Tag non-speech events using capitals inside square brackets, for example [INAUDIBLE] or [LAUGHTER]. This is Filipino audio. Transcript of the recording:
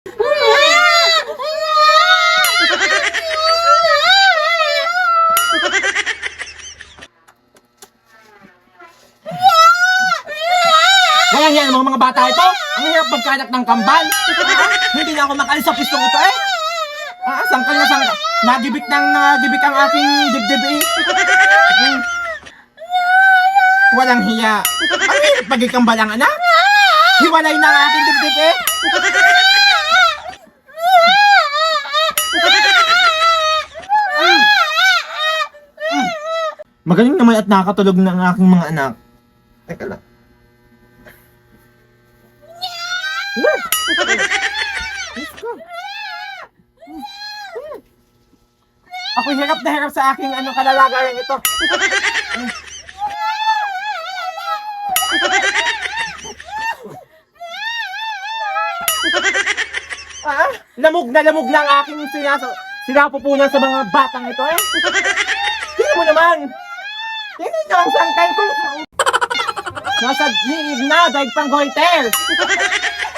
Walang yan mga mga bata ito. Ang hirap magkanak ng kambal. Hindi na ako makalis sa pistong ito eh. Ah, sangkal na sangkal. Nagibik ng nagibik ang aking dibdib eh. Mm. Walang hiya. Ang hirap magikambal ang anak. Hiwalay na ang aking dibdib eh. Magaling naman at nakakatulog ng aking mga anak. Teka lang. Ako hirap na hirap sa aking ano kalalagayan ito. ah, lamog na lamog na ang aking sinaso sinapupunan sa mga batang ito eh. Tingnan mo naman. Tingnan niyo ang sangkay ko. Nasa liig na, daig pang goiter. [LAUGHS]